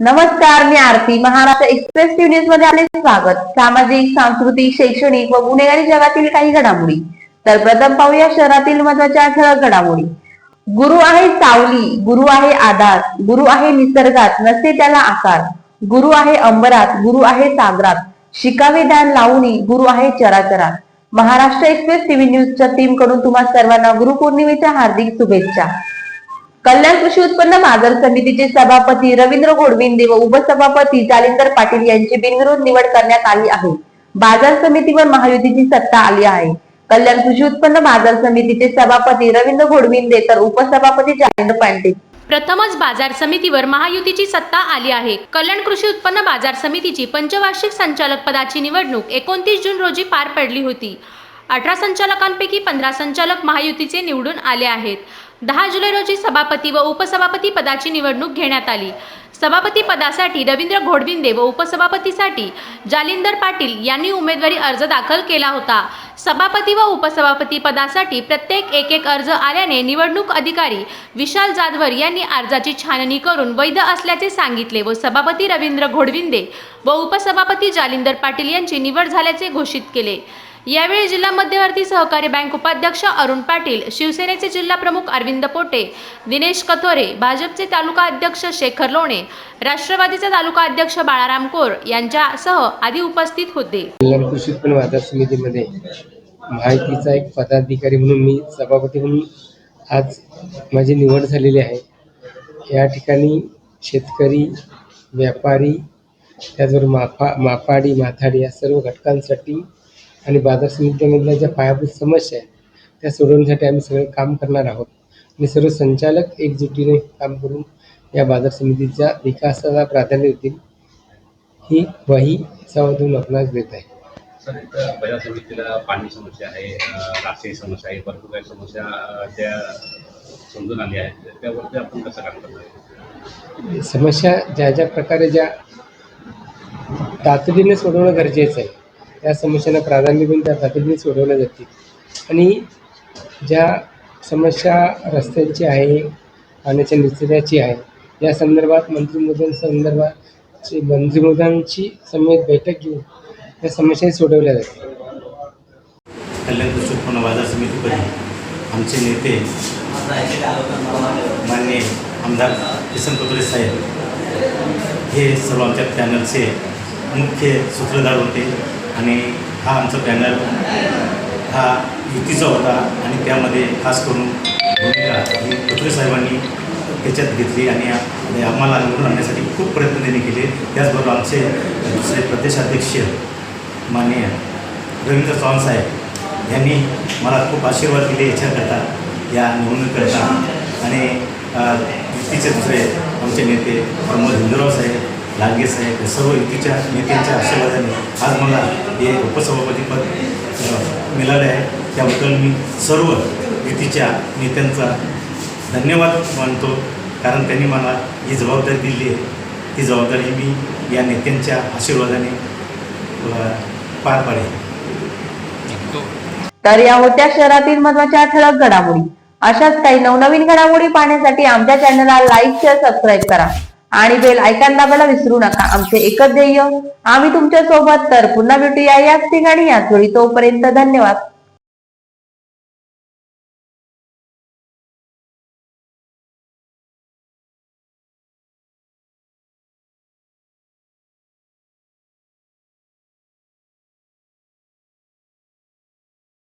नमस्कार मी Aarti. Maharashtra express TV न्यूजमध्ये आपले स्वागत. सामाजिक सांस्कृतिक शैक्षणिक व गुन्हेगारी जगातील काही घडामोडी. तर प्रथम पाहूया शहरातील महत्त्वाच्या ठळक घडामोडी. गुरु आहे सावली गुरु आहे आधार गुरु आहे निसर्गात नसते त्याला आकार. गुरु आहे अंबरात गुरु आहे सागरात. शिकावे ध्यान लावणी गुरु आहे चराचरात. महाराष्ट्र एक्सप्रेस टीव्ही न्यूजच्या टीमकडून तुम्हा सर्वांना गुरुपौर्णिमेच्या हार्दिक शुभेच्छा. कल्याण कृषी उत्पन्न बाजार समितीचे सभापती रवींद्र घोडविंदे व उपसभापती जालिंदर पाटील यांची बिनविरोध निवड करण्यात आली आहे. बाजार समितीवर महायुतीची सत्ता आली आहे. कल्याण कृषी उत्पन्न बाजार समितीचे सभापती रवींद्र गोडविंदे तर उपसभापती जालिंदर पाटील. प्रथमच बाजार समितीवर महायुतीची सत्ता आली आहे. कल्याण कृषी उत्पन्न बाजार समितीची पंचवार्षिक संचालक पदाची निवडणूक एकोणतीस जून रोजी पार पडली होती. अठरा संचालकांपैकी पंधरा संचालक महायुतीचे निवडून आले आहेत. दहा जुलै रोजी सभापती व उपसभापती पदाची निवडणूक घेण्यात आली. सभापती पदासाठी रवींद्र घोडविंदे व उपसभापतीसाठी जालिंदर पाटील यांनी उमेदवारी अर्ज दाखल केला होता. सभापती व उपसभापती पदासाठी प्रत्येक एक एक अर्ज आल्याने निवडणूक अधिकारी विशाल जाधवर यांनी अर्जाची छाननी करून वैध असल्याचे सांगितले व सभापती रवींद्र घोडविंदे व उपसभापती जालिंदर पाटील यांची निवड झाल्याचे घोषित केले. यावेळी जिल्हा मध्यवर्ती सहकारी बँक उपाध्यक्ष अरुण पाटील शिवसेनेचे जिल्हा प्रमुख अरविंद पोटे दिनेश कथोरे भाजपचे तालुका अध्यक्ष शेखर लोणे राष्ट्रवादीचे तालुका अध्यक्ष बाळाराम कोर यांच्यासह आदी उपस्थित होते. कृषी उत्पन्न बाजार समितीमध्ये माहितीचा एक पदाधिकारी म्हणून मी सभापती म्हणून आज माझी निवड झालेली आहे. या ठिकाणी शेतकरी व्यापारी त्याचबरोबर माफा मापाडी माथाडी या सर्व घटकांसाठी आणि बाजार समितीमधल्या ज्या पायाभूत समस्या आहेत त्या सोडवण्यासाठी आम्ही सगळे काम करणार आहोत. आणि सर्व संचालक एकजुटीने काम करून या बाजार समितीच्या विकासाला प्राधान्य देतील. ही ग्वाही सभामधून आपणास देत आहे. सर बाजार समितीला पाणी समस्या आहे राष्ट्रीय समस्या आहे भरपूर काही समस्या ज्या समजून आल्या आहेत. त्यावरती आपण कसं काम करणार समस्या ज्या ज्या प्रकारे ज्या तातडीने सोडवणं गरजेचं आहे या समस्यांना प्राधान्य देऊन त्या तातडीने सोडवल्या जातील. आणि ज्या समस्या रस्त्यांची आहे पाण्याच्या निचऱ्याची आहे या संदर्भात मंत्रिमंडळ मंत्रिमंडळांची समेत बैठक घेऊन या समस्या सोडवल्या जातील. कल्याण कृषी बाजार समितीपदी आमचे नेते मान्य आमदार किसन कोतरे साहेब. हे सर्व आमच्या पॅनलचे मुख्य सूत्रधार होते. आणि हा आमचा पॅनल हा युतीचा होता आणि त्यामध्ये खास करून भूमिका ही कोतरे साहेबांनी त्याच्यात घेतली आणि आम्हाला निवडून आणण्यासाठी खूप प्रयत्न त्यांनी केले. त्याचबरोबर आमचे दुसरे प्रदेशाध्यक्ष माननीय रवींद्र चव्हाण साहेब यांनी मला खूप आशीर्वाद दिले याच्याकरता या निवडणुकीकरता. आणि युतीचे दुसरे आमचे नेते प्रमोद हिंदुराव साहेब लांगे साहेब सर्व युतीच्या नेत्यांच्या आशीर्वादाने आज मला हे उपसभापतीपद मिळाले आहे. त्याबद्दल मी सर्व युतीच्या नेत्यांचा धन्यवाद मानतो. कारण त्यांनी मला ही जबाबदारी दिली आहे ती जबाबदारी मी या नेत्यांच्या आशीर्वादाने पार पाडेल. तर या होत्या शहरातील महत्त्वाच्या ठळक घडामोडी. अशाच काही नवनवीन घडामोडी पाहण्यासाठी आमच्या चॅनलला लाईक शेअर सबस्क्राईब करा. आणि बेल आयकॉन दाबायला विसरू नका. आमचे एकच ध्येय आम्ही तुमच्यासोबत तर पुन्हा भेटूया याच ठिकाणी याच वेळी. तोपर्यंत धन्यवाद.